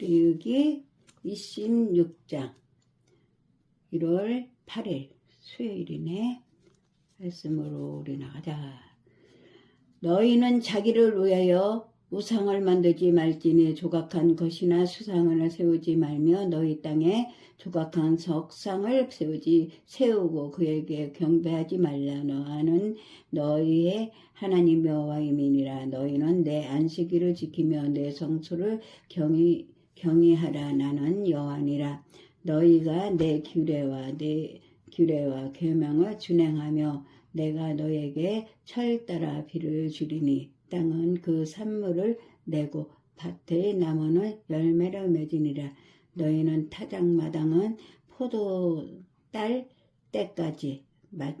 레위기 26장 1월 8일 수요일이네. 말씀으로 우리 나가자. 너희는 자기를 위하여 우상을 만들지 말지니 조각한 것이나 수상을 세우지 말며 너희 땅에 조각한 석상을 세우지 세우고 그에게 경배하지 말라 너는 너희의 하나님 여호와임이니라 너희는 내 안식일을 지키며 내 성소를 경히 경외하라 나는 여호와니라. 너희가 내 규례와 내 규례와 계명을 준행하며 내가 너에게 철 따라 비를 주리니 땅은 그 산물을 내고 밭의 나무는 열매를 맺으니라. 너희는 타작마당은 포도 딸 때까지 마-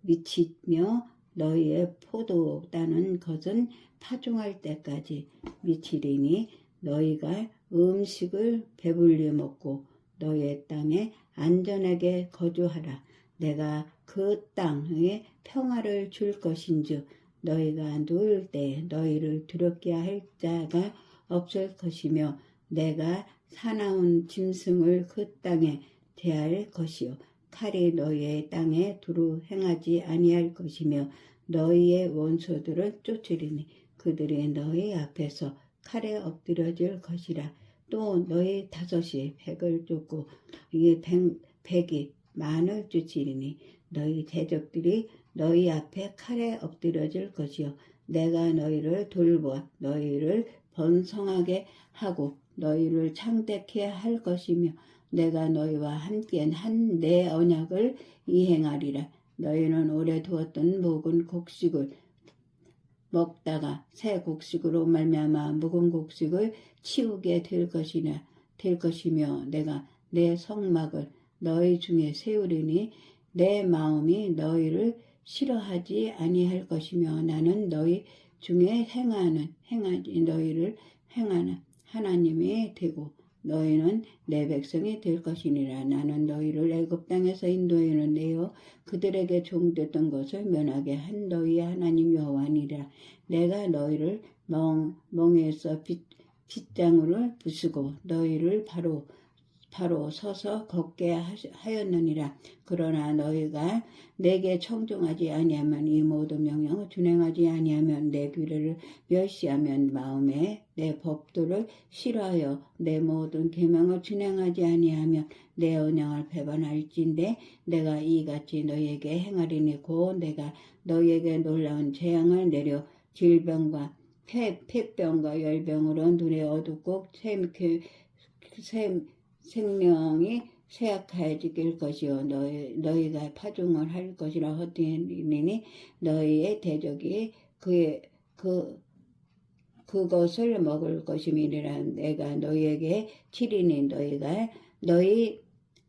미치며 너희의 포도 따는 것은 파종할 때까지 미치리니 너희가 음식을 배불리 먹고 너희의 땅에 안전하게 거주하라. 내가 그 땅에 평화를 줄 것인즉 너희가 누울 때 너희를 두렵게 할 자가 없을 것이며 내가 사나운 짐승을 그 땅에 대할 것이요 칼이 너희의 땅에 두루 행하지 아니할 것이며 너희의 원수들을 쫓으리니 그들이 너희 앞에서 칼에 엎드려질 것이라 또 너희 다섯이 백을 쫓고 이 백, 백이 만을 쫓으리니 너희 대적들이 너희 앞에 칼에 엎드려질 것이요. 내가 너희를 돌보아 너희를 번성하게 하고 너희를 창대케 할 것이며 내가 너희와 함께 한 내 언약을 이행하리라. 너희는 오래 두었던 묵은 곡식을 먹다가 새 곡식으로 말미암아 묵은 곡식을 치우게 될 것이냐 될 것이며 내가 내 성막을 너희 중에 세우리니 내 마음이 너희를 싫어하지 아니할 것이며 나는 너희 중에 행하는 행하지 너희를 행하는 하나님이 되고 너희는 내 백성이 될 것이니라. 나는 너희를 애굽 땅에서 인도해 내어 그들에게 종됐던 것을 면하게 한 너희 하나님 여호와니라. 내가 너희를 멍 멍에서 빗 빗장으로 부수고 너희를 바로 바로 서서 걷게 하- 하였느니라. 그러나 너희가 내게 청종하지 아니하면 이 모든 명령을 준행하지 아니하면 내 규례를 멸시하면 마음에 내 법도를 싫어하여 내 모든 계명을 준행하지 아니하면 내 언약을 배반할진대 내가 이같이 너희에게 행하리니 곧 내가 너희에게 놀라운 재앙을 내려 질병과 폐, 폐병과 열병으로 눈에 어둡고 샘, 그, 샘, 생명이 쇠약해질 것이요. 너희, 너희가 파종을 할 것이라 헛되니 너희의 대적이 그의 그 그것을 먹을 것임이니라. 내가 너희에게 치리니 너희가 너희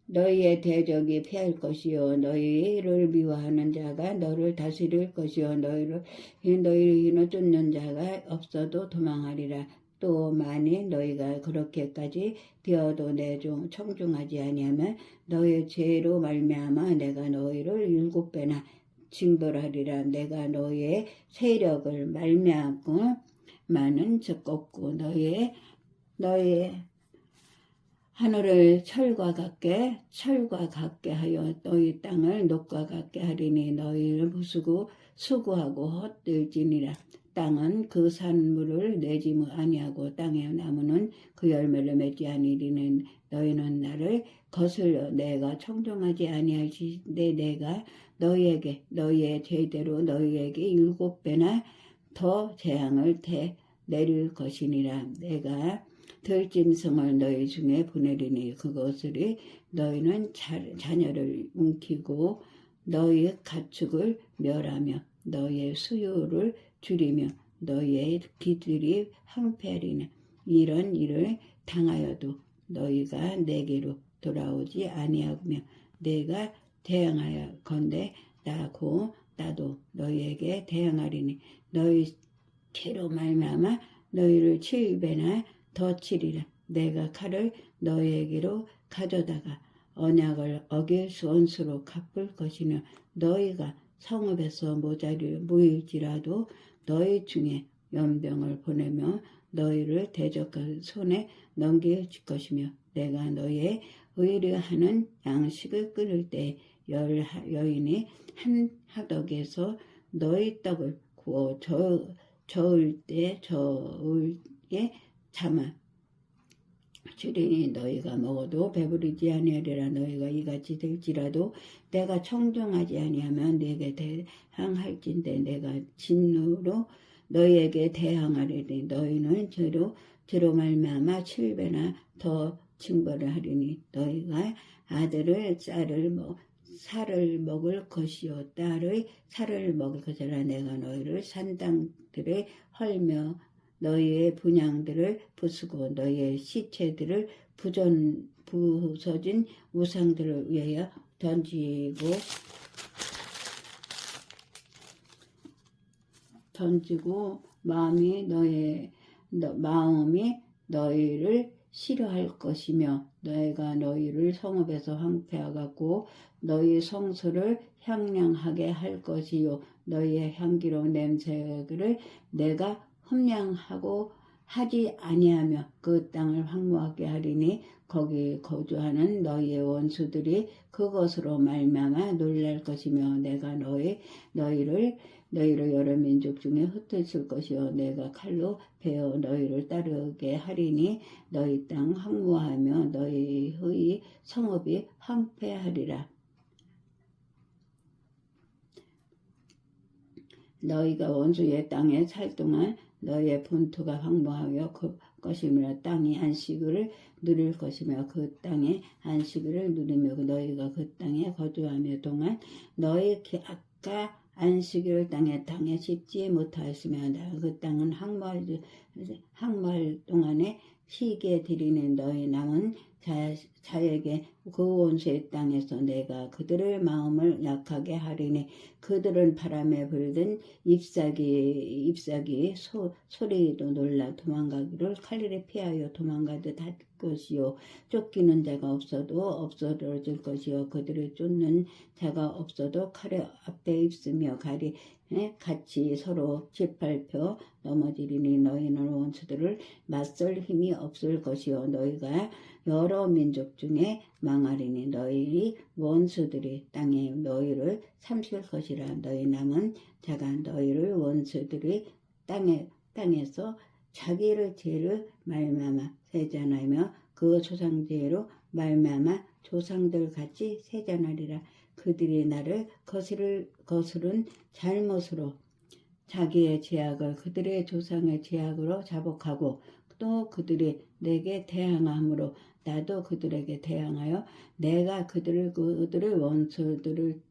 너희의 대적이 피할 것이요. 너희를 미워하는 자가 너를 다스릴 것이요. 너희를 너희를 쫓는 자가 없어도 도망하리라. 또 만일 너희가 그렇게까지 되어도 내종 청중하지 아니하면 너희 죄로 말미암아 내가 너희를 일곱 배나 징벌하리라. 내가 너희의 세력을 말미암고 많은 적 꺾고 너희의 너희의 하늘을 철과 같게 철과 같게 하여 너희 땅을 녹과 같게 하리니 너희를 부수고 수고하고 헛들지니라. 땅은 그 산물을 내지 아니하고 땅의 나무는 그 열매를 맺지 아니리는 너희는 나를 거슬려 내가 청종하지 아니할지내 내가 너희에게 너희의 죄대로 너희에게 일곱 배나 더 재앙을 대 내릴 것이니라. 내가 들짐승을 너희 중에 보내리니 그것을 너희는 자, 자녀를 움키고 너희의 가축을 멸하며 너희의 수요를 줄이며 너희의 기들이 황폐하리니 이런 일을 당하여도 너희가 내게로 돌아오지 아니하며 내가 대항하여 건대 나고 나도 너희에게 대항하리니 너희 캐로 말미암아 너희를 칠배나 더 치리라. 내가 칼을 너희에게로 가져다가 언약을 어길 원수로 갚을 것이며 너희가 성읍에서 모자를 모일지라도 너희 중에 연병을 보내며 너희를 대적한 손에 넘길 것이며 내가 너희의 의뢰하는 양식을 끓일 때열 여인이 한 하덕에서 너희 떡을 구워 저, 저을 때 저을에 잠아. 주리니 너희가 먹어도 배부르지 아니하리라. 너희가 이같이 될지라도 내가 청정하지 아니하면 내게 대항할진대. 내가 진노로 너희에게 대항하리니 너희는 저로 저로 말미암아 칠배나 더 징벌을 하리니 너희가 아들을 쌀을 먹 살을 먹을 것이요. 딸의 살을 먹을 것이라 내가 너희를 산당들에 헐며 너희의 분양들을 부수고 너희의 시체들을 부전 부서진 우상들을 위하여 던지고 던지고 마음이 너의 너, 마음이 너희를 싫어할 것이며 너희가 너희를 성읍에서 황폐하고 너희 성소를 향량하게 할 것이요. 너희의 향기로운 냄새를 내가 흠량하고 하지 아니하며 그 땅을 황무하게 하리니 거기 거주하는 너희의 원수들이 그것으로 말미암아 놀랄 것이며 내가 너희 너희를 너희를 여러 민족 중에 흩어질 것이요. 내가 칼로 베어 너희를 따르게 하리니 너희 땅 황무하며 너희의 성읍이 황폐하리라. 너희가 원수의 땅에 살 동안 너희의 본토가 황무하여 그 것이며 땅이 안식을 누릴 것이며 그 땅의 안식을 누리며 너희가 그 땅에 거주하며 동안 너희 아까 안식일 땅에 땅에 씹지 못하였으며 그 땅은 항말 항말 동안에 희게 드리는 너희 남은 자, 자에게 그 원수의 땅에서 내가 그들의 마음을 약하게 하리니 그들은 바람에 불든 잎사귀 잎사귀 소, 소리도 놀라 도망가기를 칼리에 피하여 도망가듯 할 것이요. 쫓기는 자가 없어도 없어질 것이요. 그들을 쫓는 자가 없어도 칼에 앞에 있으며 가리 같이 서로 짓밟혀 넘어지리니 너희는 원수들을 맞설 힘이 없을 것이요. 너희가 여러 민족 중에 망하리니 너희 원수들이 땅에 너희를 삼킬 것이라. 너희 남은 자가 너희를 원수들이 땅에 땅에서 자기를 죄를 말미암아 세잔하며 그 조상죄로 말미암아 조상들 같이 세잔하리라. 그들이 나를 거스를 거스른 잘못으로 자기의 죄악을 그들의 조상의 죄악으로 자복하고 또 그들이 내게 대항함으로 나도 그들에게 대항하여 내가 그들을 그들의 원수들을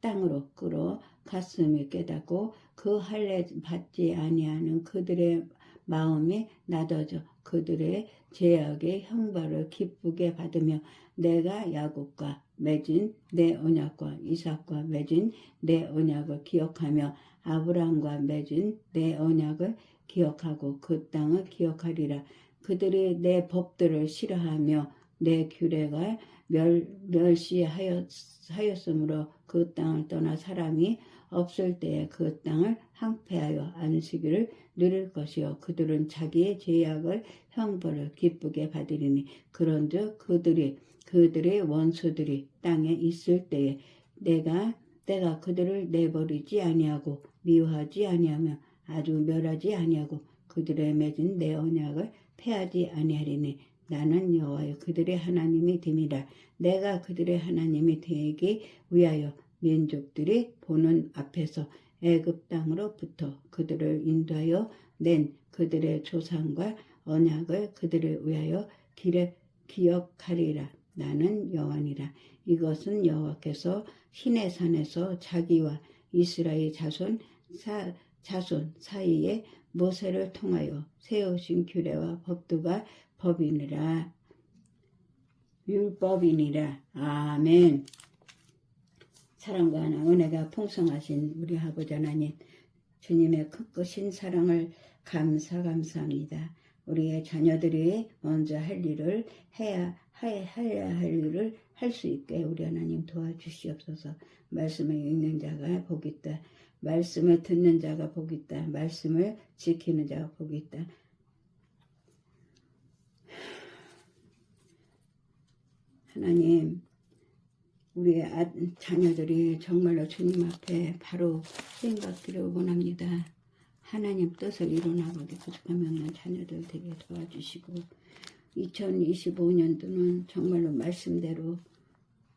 땅으로 끌어 가슴이 깨닫고 그 할례 받지 아니하는 그들의 마음이 나둬져 그들의 죄악의 형벌을 기쁘게 받으며 내가 야곱과 맺은 내 언약과 이삭과 맺은 내 언약을 기억하며 아브라함과 맺은 내 언약을 기억하고 그 땅을 기억하리라. 그들이 내 법들을 싫어하며 내 규례가 멸, 멸시하였으므로 그 땅을 떠나 사람이 없을 때에 그 땅을 항폐하여 안식일을 누릴 것이요. 그들은 자기의 죄악을 형벌을 기쁘게 받으리니 그런즉 그들이 그들의 원수들이 땅에 있을 때에 내가 내가 그들을 내버리지 아니하고 미워하지 아니하며 아주 멸하지 아니하고 그들의 맺은 내 언약을 패하지 아니하리니 나는 여호와여 그들의 하나님이 됨이라. 내가 그들의 하나님이 되기 위하여 민족들이 보는 앞에서 애굽 땅으로부터 그들을 인도하여 낸 그들의 조상과 언약을 그들을 위하여 기래, 기억하리라. 나는 여호와니라. 이것은 여호와께서 신의 산에서 자기와 이스라엘 자손 사, 자손 사이에 모세를 통하여 세우신 규례와 법도가 법이니라. 율법이니라. 아멘 사랑과 하나 은혜가 풍성하신 우리 아버지 하나님 주님의 크신 사랑을 감사 감사합니다. 우리의 자녀들이 먼저 할 일을 해야 해, 해야 할 일을 할 수 있게 우리 하나님 도와주시옵소서. 말씀을 읽는 자가 복이 있다. 말씀을 듣는 자가 복이 있다. 말씀을 지키는 자가 복이 있다. 하나님 우리 아, 자녀들이 정말로 주님 앞에 바로 생각기를 원합니다. 하나님 뜻을 이루나보게 부족함이 없는 자녀들 되게 도와주시고 2025년도는 정말로 말씀대로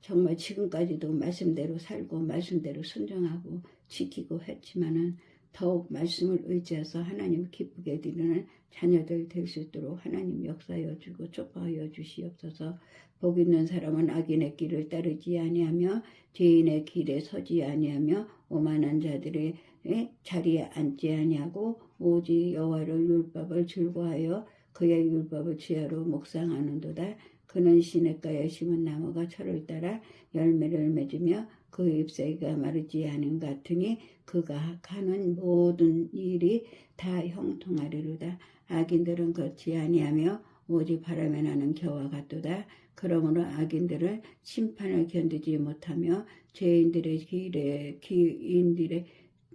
정말 지금까지도 말씀대로 살고 말씀대로 순종하고 지키고 했지만은 더욱 말씀을 의지해서 하나님을 기쁘게 드리는 자녀들 될 수 있도록 하나님 역사하여 주고 축복하여 주시옵소서. 복 있는 사람은 악인의 길을 따르지 아니하며 죄인의 길에 서지 아니하며 오만한 자들의 자리에 앉지 아니하고 오직 여호와를 율법을 즐거하여 그의 율법을 지혜로 묵상하는도다. 그는 시냇가에 심은 나무가 철을 따라 열매를 맺으며 그 잎사귀가 마르지 않은 같으니 그가 가는 모든 일이 다 형통하리로다. 악인들은 그렇지 아니하며 오직 바람에 나는 겨와 같도다. 그러므로 악인들은 심판을 견디지 못하며 죄인들의 길에 기인들의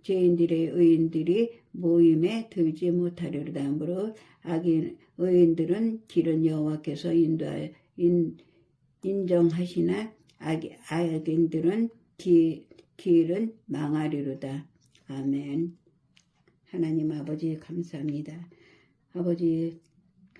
죄인들의 의인들이 모임에 들지 못하리로다. 하므로 악인 의인들은 길은 여호와께서 인도하 인, 인정하시나? 악, 악인들은 기, 길은 망하리로다. 아멘. 하나님 아버지 감사합니다. 아버지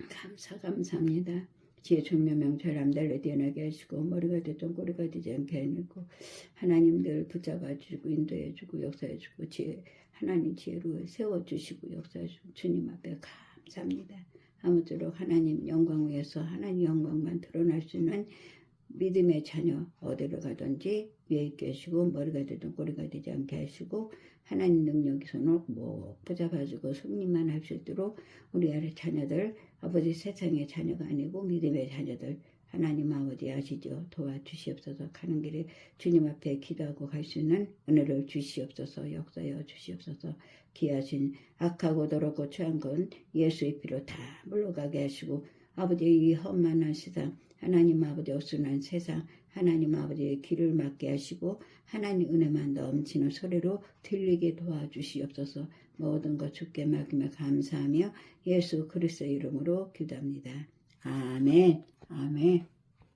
감사 감사합니다. 지혜 총명 명철 암달로 뛰어나게 하시고 머리가 되던 꼬리가 되지 않게 해놓고 하나님들 붙잡아 주고 인도해 주고 역사해 주고 지혜 하나님 지혜로 세워 주시고 역사해 주고 주님 앞에 감사합니다. 아무쪼록 하나님 영광 위에서 하나님 영광만 드러날 수 있는 믿음의 자녀 어디로 가든지 위에 하시고 머리가 되든 꼬리가 되지 않게 하시고 하나님 능력이 손을 뭐 붙잡아주고 승리만 할 수 있도록 우리 아래 자녀들 아버지 세상의 자녀가 아니고 믿음의 자녀들 하나님 아버지 아시죠? 도와주시옵소서. 가는 길에 주님 앞에 기도하고 갈 수 있는 은혜를 주시옵소서. 역사여 주시옵소서. 귀하신 악하고 더럽고 취한 건 예수의 피로 다 물러가게 하시고 아버지 이 험만한 세상 하나님 아버지 어순한 세상 하나님 아버지의 길을 막게 하시고 하나님 은혜만 넘치는 소리로 들리게 도와주시옵소서. 모든 것 주께 맡기며 감사하며 예수 그리스도의 이름으로 기도합니다. 아멘. 아멘